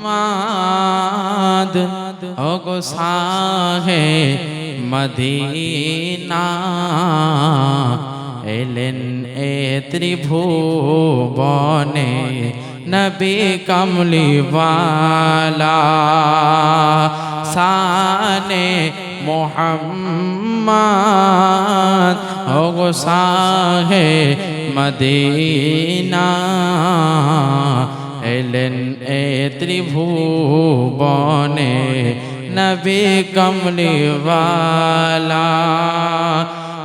মোহাম্মদ ওগো সাহে মদিনা এলেন এ ত্রিভুবনে নবী কমলিওয়ালা সানে মোহাম্মদ ওগো সাহে মদিনা এলেন এ ত্রিভুবনে নবী কমলিওয়ালা।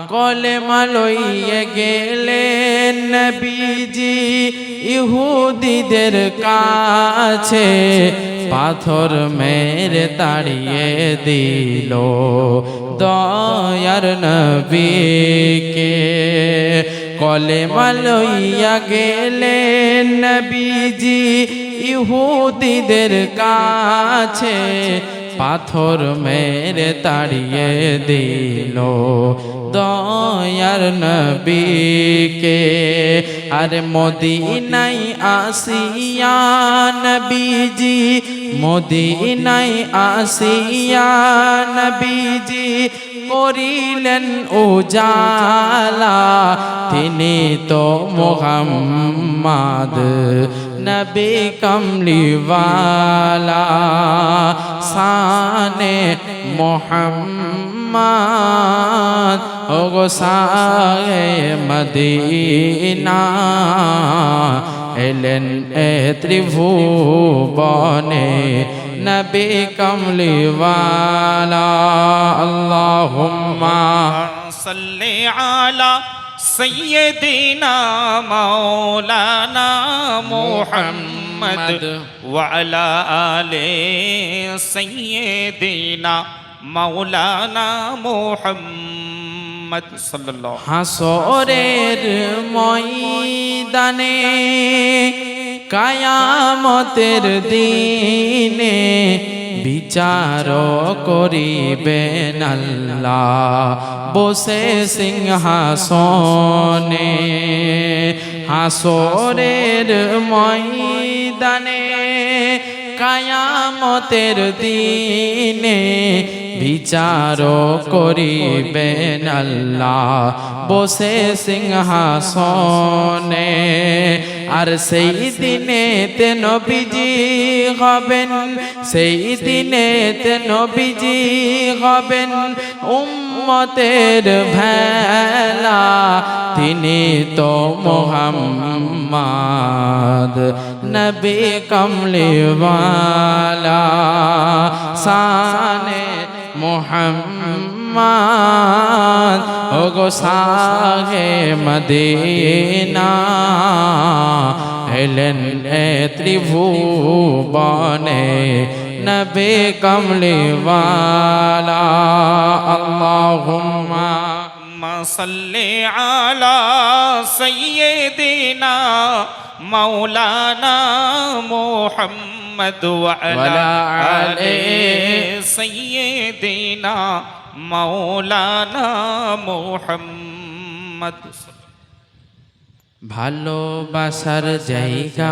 কলে মালইয়ে গেলেন নবীজি ইহুদিদের কাছে। পাথর মেরে তাড়িয়ে দিল দয়ার নবীকে। কলে মালইয়া গেলেন নবীজি ইহুদিদের কাছে পাথর মেরে তাড়িয়ে দিল। দয়ার নবীকে, আরে মদিনাই আসিয়া নবীজি মদিনাই আসিয়া নবীজি করিলেন উজালা। তিনি তো মোহাম্মদ নবী কমলিওয়ালা সানে মোহাম্মদ ও গো সায়ে মদিনা এলেন এ ত্রিভুবনে নবী কমলিওয়ালা আল্লাহুম্মা সাল্লি আলা سيدنا مولانا محمد وعلى آل سيدنا مولانا محمد صلى الله হাসরের ময়দানে কায়ামতের দিনে বিচার করিবেন আল্লাহ। বসে সিংহাসনে হাসরের ময়দানে কায়ামতের দিনে বিচার করিবেন আল্লাহ। বসে সিংহাসনে আর সেই দিনে তে নবীজি হবেন, সেই দিনে তে নবীজি হবেন। উম্মতের ভেলা তিনি তো মোহাম্মদ, নবী কমলিওয়ালা, সানে মোহাম্মদ। মোহাম্মদ ও গো সাহে মদিনা হেলেন এ ত্রিভুবনে নবে কমলিওয়ালা আল্লাহুম্মা সাল্লি আলা সাইয়্যিদিনা মাওলানা মুহাম্মদ ওয়া আলা আলি সাইয়্যিদিনা মৌলানা মোহাম্মদ। ভালোবাসার জায়গা